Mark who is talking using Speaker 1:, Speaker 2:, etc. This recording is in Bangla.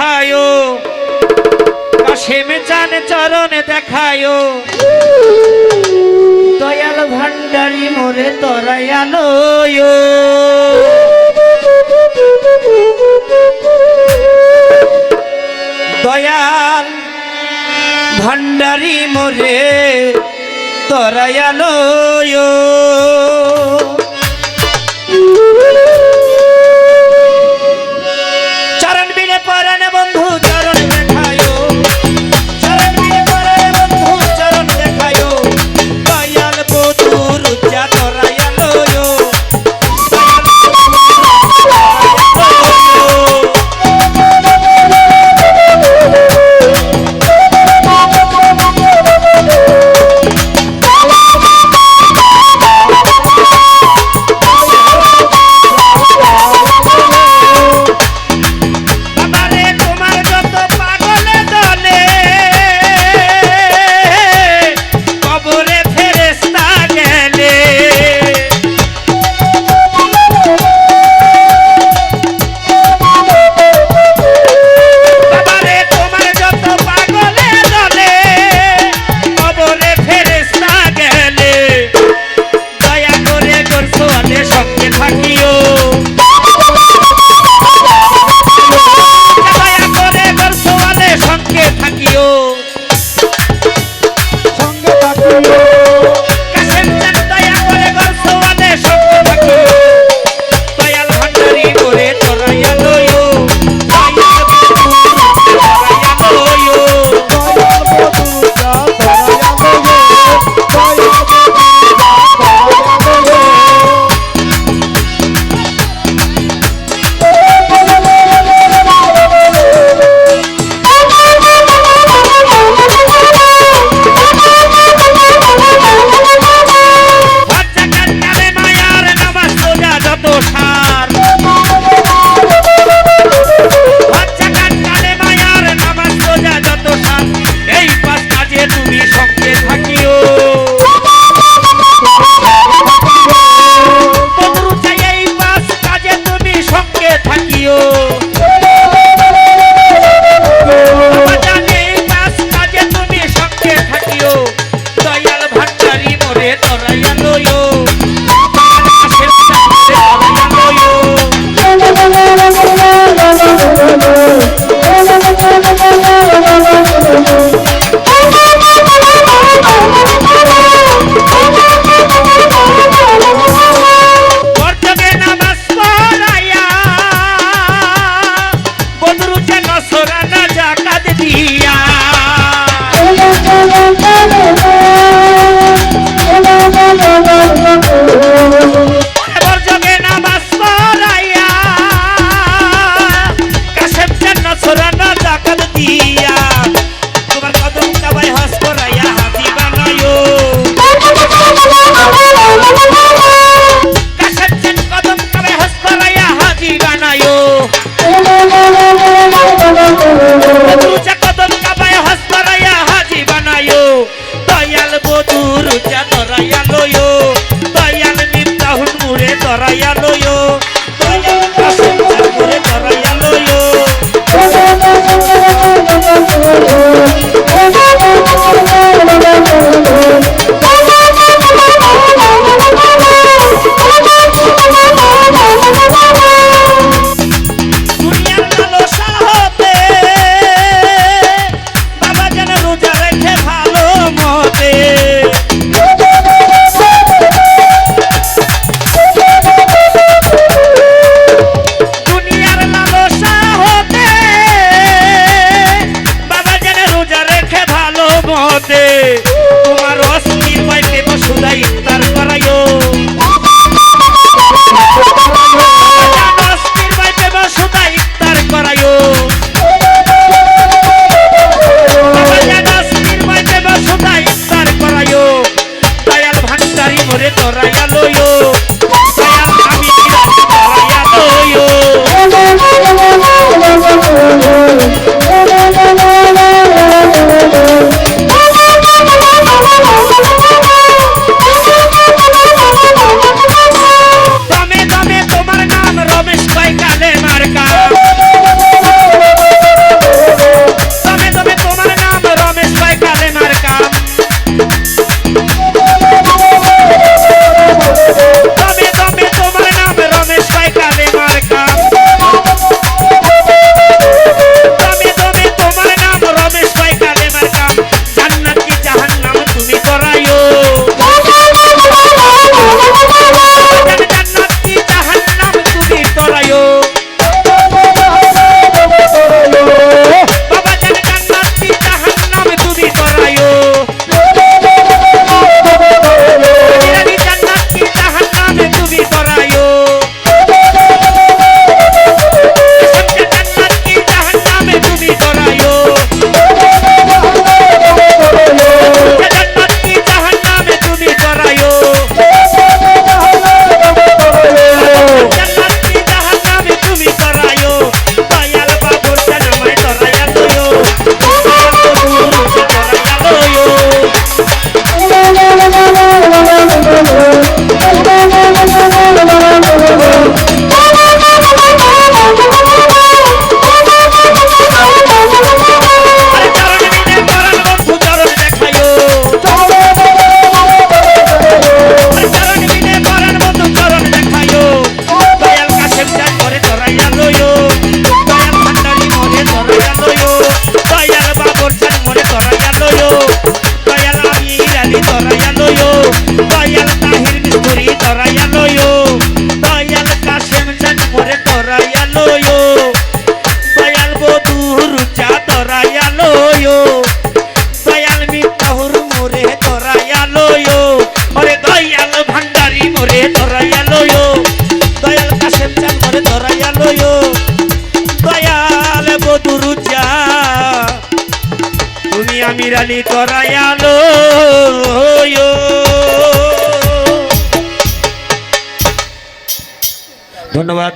Speaker 1: দেখায়ো। কাশেম চান চরণে দেখায়ো। দয়াল ভান্ডারি মোরে তরায়ানো দয়াল ভান্ডারি মোরে তরায়ানো গুরুচা তরাইয়া লয় দয়াল মিত্তাহুন মুড়ে তরাইয়া লয় পদে তুমি করায়ালো ধন্যবাদ।